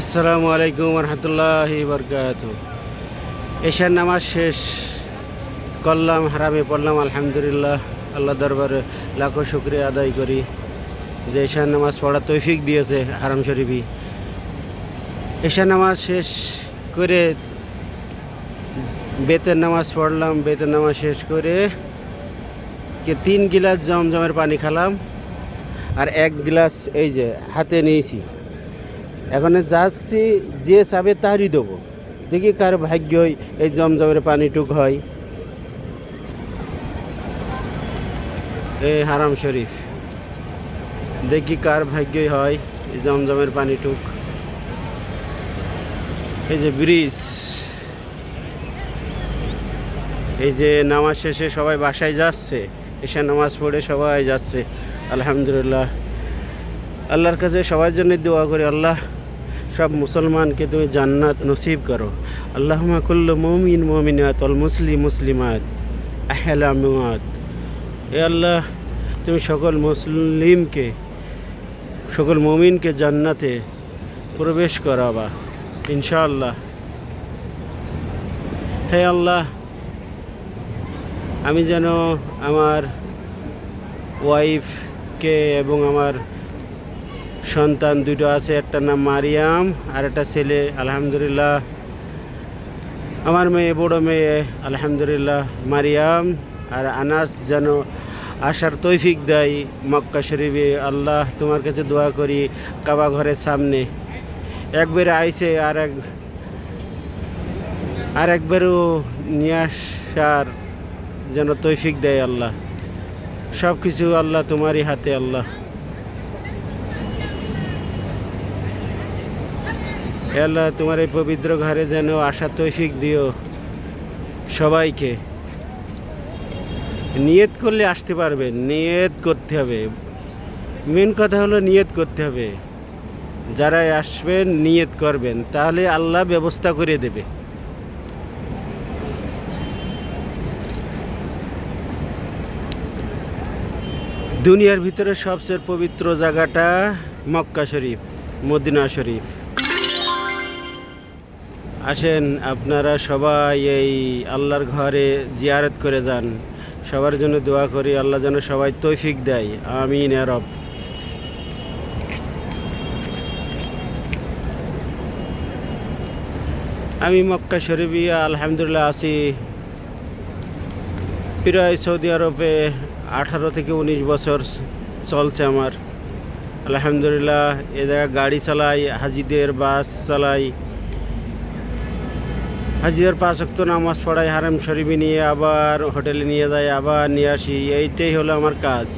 আসসালামু আলাইকুম রহমতুল্লাহ বরকাত এশার নামাজ শেষ, করলাম, হারামে পড়লাম, আলহামদুলিল্লাহ, আল্লাহ দরবারে লাখো শুক্রিয়া আদায় করি। যে এশার নামাজ পড়া তৈফিক দিয়েছে হারাম শরীফই। এশার নামাজ শেষ করে বেতের নামাজ পড়লাম, বেতের নামাজ শেষ করে কে তিন গিলাস জমজমের পানি খেলাম, আর এক গ্লাস এই যে হাতে নিয়েছি। এখন যাচ্ছি, যে চাবে তারই দেবো। দেখি কার ভাগ্যই এই জমজমের পানিটুক হয়। এই হারাম শরীফ, দেখি কার ভাগ্যই হয়, এই জমজমের পানিটুক এই যে ব্রিজ, এই যে নামাজ শেষে সবাই বাসায় যাচ্ছে, এসে নামাজ পড়ে সবাই যাচ্ছে। আলহামদুলিল্লাহ। আল্লাহর কাছে সবার জন্য দোয়া করি, আল্লাহ সব মুসলমানকে তুমি জান্নাত নসিব করো। আল্লাহমা কুল্লু মমিন মমিনাত অল মুসলিম মুসলিমাত আহলামাত এ আল্লাহ, তুমি সকল মুসলিমকে, সকল মমিনকে জান্নাতে প্রবেশ করাবা, ইনশাআল্লাহ। হে আল্লাহ, আমি যেন আমার ওয়াইফকে এবং আমার সন্তান দুটো আছে, একটা নাম মারিয়াম আর একটা ছেলে, আলহামদুলিল্লাহ। আমার মেয়ে, বড় মেয়ে, আলহামদুলিল্লাহ, মারিয়াম। আর আনাস যেন আসার তৈফিক দেয় মক্কা শরীফে। আল্লাহ তোমার কাছে দোয়া করি কাবা ঘরের সামনে। একবার আইসে আর এক আর একবারও নিয়ে আসার যেন তৈফিক দেয় আল্লাহ। সব কিছু আল্লাহ তোমারই হাতে আল্লাহ। আল্লাহ তোমার এই পবিত্র ঘরে যেন আশা তৈফিক দিও সবাইকে। নিয়ত করলে আসতে পারবেন নিয়ত করতে হবে। মেন কথা হলো নিয়ত করতে হবে। যারা আসবেন, নিয়ত করবেন, তাহলে আল্লাহ ব্যবস্থা করে দেবে। দুনিয়ার ভিতরে সবচেয়ে পবিত্র জায়গাটা মক্কা শরীফ, মদিনা শরীফ। আসেন, আপনারা সবাই এই আল্লাহর ঘরে জিয়ারত করে যান। সবার জন্য দোয়া করি, আল্লাহ যেন সবাই তৈফিক দেয়। আমিন রব। আমি মক্কা শরীফে আলহামদুলিল্লাহ, আছি প্রায় সৌদি আরবে আঠারো থেকে উনিশ বছর চলছে আমার। আলহামদুলিল্লাহ, এ জায়গায় গাড়ি চালাই, হাজিদের বাস চালাই হাজিদের পাঁচ অক্ত নামাজ পড়াই হারাম শরীফে নিয়ে আবার হোটেলে নিয়ে যাই আবার নিয়ে আসি। এইটাই হলো আমার কাজ।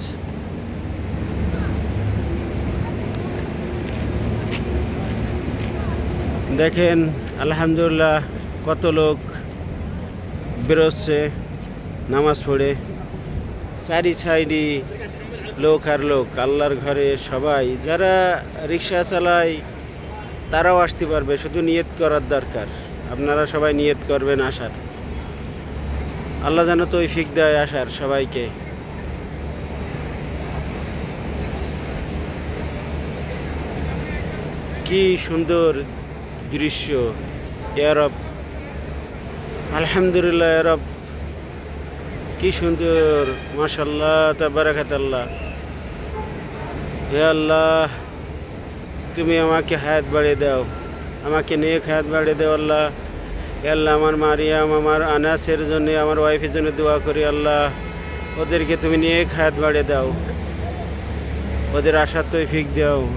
দেখেন, আলহামদুলিল্লাহ কত লোক বেরোচ্ছে নামাজ পড়ে। চারি সাইডি লোক আর লোক, আল্লাহর ঘরে সবাই। যারা রিক্সা চালায়, তারাও আসতে পারবে, শুধু নিয়ত করার দরকার। আপনারা সবাই নিয়ত করবেন আসার আল্লাহ যেন তো ফিক দেয় আসার সবাইকে। কি সুন্দর দৃশ্য এরব আলহামদুলিল্লাহ এরব কি সুন্দর মাশাল্লাহ তাবারাকাত আল্লাহ হে আল্লাহ, তুমি আমাকে হায়াত বাড়িয়ে দাও। আমাকে নিয়ে হায়াত বাড়িয়ে দাও আল্লাহ। আল্লাহ, আমার মারিয়াম, আমার আনাসের জন্য, আমার ওয়াইফের জন্য দোয়া করি আল্লাহ। ওদেরকে তুমি নিয়ে হায়াত বাড়িয়ে দাও। ওদের আশার তৈফিক দাও।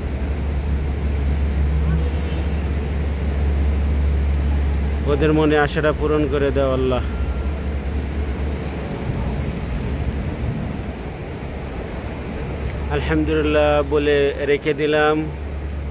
ওদের মনে আশাটা পূরণ করে দাও আল্লাহ। আলহামদুলিল্লাহ বলে রেখে দিলাম।